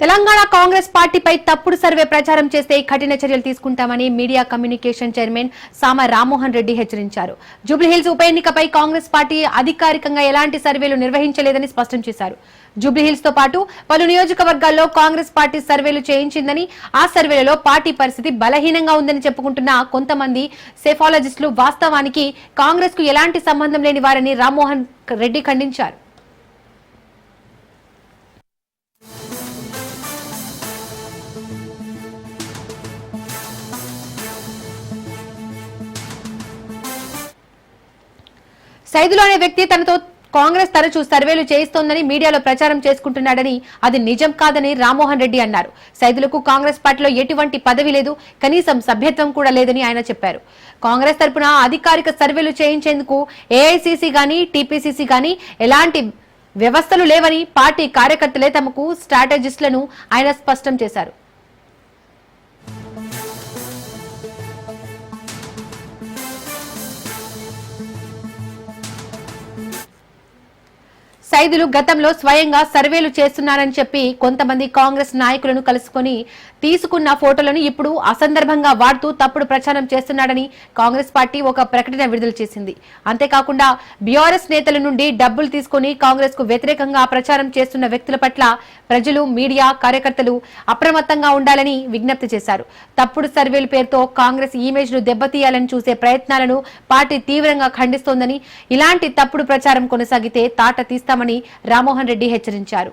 తెలంగాణ కాంగ్రెస్ పార్టీపై తప్పుడు సర్వే ప్రచారం చేస్తే కఠిన చర్యలు తీసుకుంటామని మీడియా కమ్యూనికేషన్ చైర్మన్ సామ రామ్మోహన్ రెడ్డి హెచ్చరించారు. జూబ్లీహిల్స్ ఉప ఎన్నికపై కాంగ్రెస్ పార్టీ అధికారికంగా ఎలాంటి సర్వేలు నిర్వహించలేదని స్పష్టం చేశారు. జూబ్లీహిల్స్తో పాటు పలు నియోజకవర్గాల్లో కాంగ్రెస్ పార్టీ సర్వేలు చేయించిందని ఆ సర్వేలలో పార్టీ పరిస్థితి బలహీనంగా ఉందని చెప్పుకుంటున్న కొంతమంది సెఫాలజిస్టులు వాస్తవానికి కాంగ్రెస్కు ఎలాంటి సంబంధం లేని వారని రామ్మోహన్ రెడ్డి ఖండించారు. సైదులు అనే వ్యక్తి తనతో కాంగ్రెస్ తరచూ సర్వేలు చేయిస్తోందని మీడియాలో ప్రచారం చేసుకుంటున్నాడని అది నిజం కాదని రామ్మోహన్ రెడ్డి అన్నారు. సైదులకు కాంగ్రెస్ పార్టీలో ఎటువంటి పదవి లేదు కనీసం సభ్యత్వం కూడా లేదని ఆయన చెప్పారు. కాంగ్రెస్ తరపున అధికారిక సర్వేలు చేయించేందుకు ఏఐసిసి గాని టీపీసీసీ గాని ఎలాంటి వ్యవస్థలు లేవని పార్టీ కార్యకర్తలే తమకు స్ట్రాటజిస్టులను ఆయన స్పష్టం చేశారు. సైదులు గతంలో స్వయంగా సర్వేలు చేస్తున్నారని చెప్పి కొంతమంది కాంగ్రెస్ నాయకులను కలుసుకొని తీసుకున్న ఫోటోలను ఇప్పుడు అసందర్భంగా వాడుతూ తప్పుడు ప్రచారం చేస్తున్నాడని కాంగ్రెస్ పార్టీ ఒక ప్రకటన విడుదల చేసింది. అంతేకాకుండా బీఆర్ఎస్ నేతల నుండి డబ్బులు తీసుకుని కాంగ్రెస్కు వ్యతిరేకంగా ప్రచారం చేస్తున్న వ్యక్తుల పట్ల ప్రజలు మీడియా కార్యకర్తలు అప్రమత్తంగా ఉండాలని విజ్ఞప్తి చేశారు. తప్పుడు సర్వేల పేరుతో కాంగ్రెస్ ఇమేజ్ను దెబ్బతీయాలని చూసే ప్రయత్నాలను పార్టీ తీవ్రంగా ఖండిస్తోందని ఇలాంటి తప్పుడు ప్రచారం కొనసాగితే తాట చేస్తామని రామ్మోహన్ రెడ్డి హెచ్చరించారు.